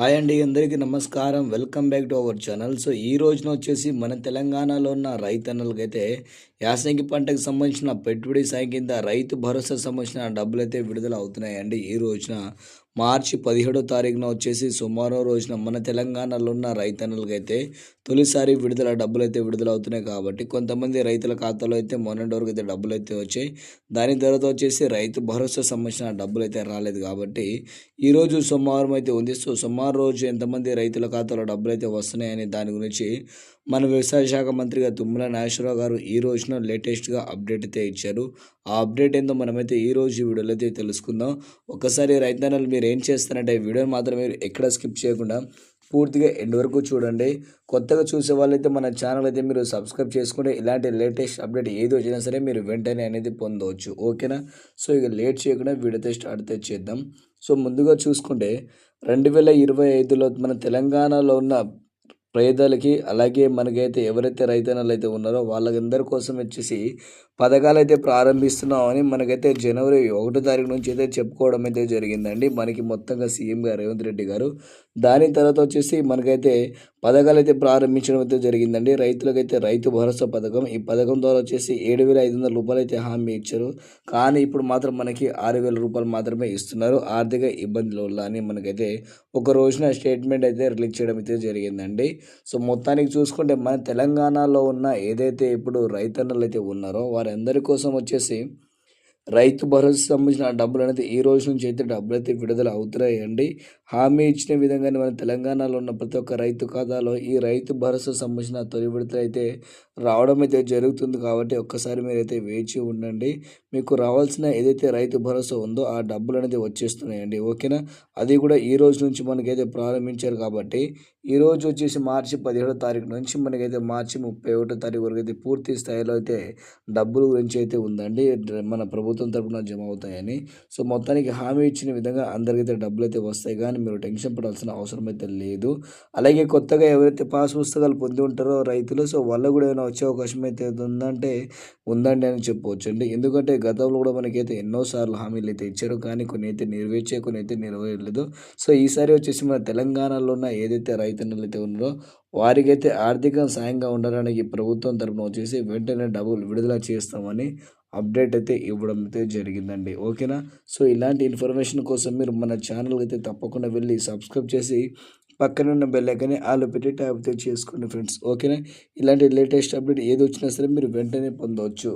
Hi అండి అందరికీ నమస్కారం. Welcome back to our channel. So ఈ రోజున వచ్చేసి మన తెలంగాణలో ఉన్న రైతన్నలకైతే యాసంగి పంటకు సంబంధించిన పెట్టుబడి సాయం కింద రైతు భరోసా సంబంధించిన డబ్బులు అయితే విడుదల అవుతున్నాయండి ఈ రోజున. మార్చి పదిహేడో తారీఖున వచ్చేసి సోమవారం రోజున మన తెలంగాణలో ఉన్న రైతన్నలకైతే తొలిసారి విడుదల డబ్బులు అయితే విడుదల అవుతున్నాయి కాబట్టి కొంతమంది రైతుల ఖాతాలో అయితే మొన్నటి వరకు అయితే డబ్బులు అయితే వచ్చాయి. దాని తర్వాత వచ్చేసి రైతు భరోసా సంబంధించిన డబ్బులు అయితే రాలేదు కాబట్టి ఈరోజు సోమవారం అయితే ఉంది. సో సోమవారం రోజు ఎంతమంది రైతుల ఖాతాలో డబ్బులు అయితే వస్తున్నాయని దాని గురించి మన వ్యవసాయ శాఖ మంత్రిగా తుమ్మల నాగేశ్వరరావు గారు ఈ రోజున లేటెస్ట్గా అప్డేట్ అయితే ఇచ్చారు. ఆ అప్డేట్ ఏందో మనమైతే ఈ రోజు వీడియోలో అయితే తెలుసుకుందాం. ఒకసారి రైతన్నలు మీరు ఏం చేస్తారంటే వీడియోని మాత్రం మీరు ఎక్కడ స్కిప్ చేయకుండా పూర్తిగా ఎండ్ వరకు చూడండి. కొత్తగా చూసే వాళ్ళైతే మన ఛానల్ అయితే మీరు సబ్స్క్రైబ్ చేసుకుంటే ఇలాంటి లేటెస్ట్ అప్డేట్ ఏది వచ్చినా సరే మీరు వెంటనే అనేది పొందవచ్చు. ఓకేనా? సో ఇక లేట్ చేయకుండా వీడియో స్టార్ట్ అయితే చేద్దాం. సో ముందుగా చూసుకుంటే రెండు వేల ఇరవై ఐదులో మన తెలంగాణలో ఉన్న పేదలకి అలాగే మనకైతే ఎవరైతే రైతన్నలు అయితే ఉన్నారో వాళ్ళందరి కోసం వచ్చేసి పథకాలు అయితే ప్రారంభిస్తున్నామని మనకైతే జనవరి ఒకటో తారీఖు నుంచి అయితే చెప్పుకోవడం అయితే జరిగిందండి. మనకి మొత్తంగా సీఎం గారు రేవంత్ రెడ్డి గారు. దాని తర్వాత వచ్చేసి మనకైతే పథకాలు అయితే ప్రారంభించడం అయితే జరిగిందండి. రైతులకైతే రైతు భరోసా పథకం. ఈ పథకం ద్వారా వచ్చేసి ఏడు వేల ఐదు వందల రూపాయలు అయితే హామీ ఇచ్చారు. కానీ ఇప్పుడు మాత్రం మనకి ఆరు వేల రూపాయలు మాత్రమే ఇస్తున్నారు. ఆర్థిక ఇబ్బందుల వల్ల అని మనకైతే ఒక రోజున స్టేట్మెంట్ అయితే రిలీజ్ చేయడం అయితే జరిగిందండి. సో మొత్తానికి చూసుకుంటే మన తెలంగాణలో ఉన్న ఏదైతే ఇప్పుడు రైతన్నలు అయితే ఉన్నారో వారందరి కోసం వచ్చేసి రైతు భరోసా సంబంధించిన డబ్బులు అనేది ఈ రోజు నుంచి అయితే డబ్బులు అయితే విడుదల అవుతున్నాయండి? హామీ ఇచ్చిన విధంగానే మన తెలంగాణలో ఉన్న ప్రతి ఒక్క రైతు ఖాతాలో ఈ రైతు భరోసా సంబంధించిన తొలి విడుదల అయితే రావడం అయితే జరుగుతుంది కాబట్టి ఒక్కసారి మీరైతే వేచి ఉండండి. మీకు రావాల్సిన ఏదైతే రైతు భరోసా ఉందో ఆ డబ్బులు అనేది వచ్చేస్తున్నాయండి. ఓకేనా? అది కూడా ఈ రోజు నుంచి మనకైతే ప్రారంభించారు కాబట్టి ఈ రోజు వచ్చేసి మార్చి పదిహేడో తారీఖు నుంచి మనకైతే మార్చి ముప్పై ఒకటో తారీఖు వరకు అయితే పూర్తి స్థాయిలో అయితే డబ్బుల గురించి అయితే ఉందండి. మన ప్రభుత్వం ప్రభుత్వం తరపున జమ అవుతాయని. సో మొత్తానికి హామీ ఇచ్చిన విధంగా అందరికైతే డబ్బులు అయితే వస్తాయి. కానీ మీరు టెన్షన్ పడాల్సిన అవసరం అయితే లేదు. అలాగే కొత్తగా ఎవరైతే పాస్ పుస్తకాలు పొంది ఉంటారో రైతులు సో వాళ్ళు కూడా ఏమైనా వచ్చే అవకాశం అయితే ఉందంటే ఉందండి అని చెప్పవచ్చు అండి ఎందుకంటే గతంలో కూడా మనకైతే ఎన్నోసార్లు హామీలు అయితే ఇచ్చారు. కానీ కొన్ని అయితే నెరవేర్చే కొన్ని అయితే నెరవేరలేదు. సో ఈసారి వచ్చేసి మన తెలంగాణలో ఉన్న ఏదైతే రైతన్నలు అయితే ఉన్నారో వారికైతే ఆర్థిక సాయంగా ఉండడానికి ప్రభుత్వం తరపున వచ్చేసి వెంటనే డబ్బులు విడుదల చేస్తామని అప్డేట్ అయితే ఇవ్వడం అయితే జరిగిందండి. ఓకేనా? సో ఇలాంటి ఇన్ఫర్మేషన్ కోసం మీరు మన ఛానల్ అయితే తప్పకుండా వెళ్ళి సబ్స్క్రైబ్ చేసి పక్కన ఉన్న బెల్లైకని ఆలు పెట్టి ట్యాప్ అయితే చేసుకోండి ఫ్రెండ్స్. ఓకేనా? ఇలాంటి లేటెస్ట్ అప్డేట్ ఏది వచ్చినా సరే మీరు వెంటనే పొందవచ్చు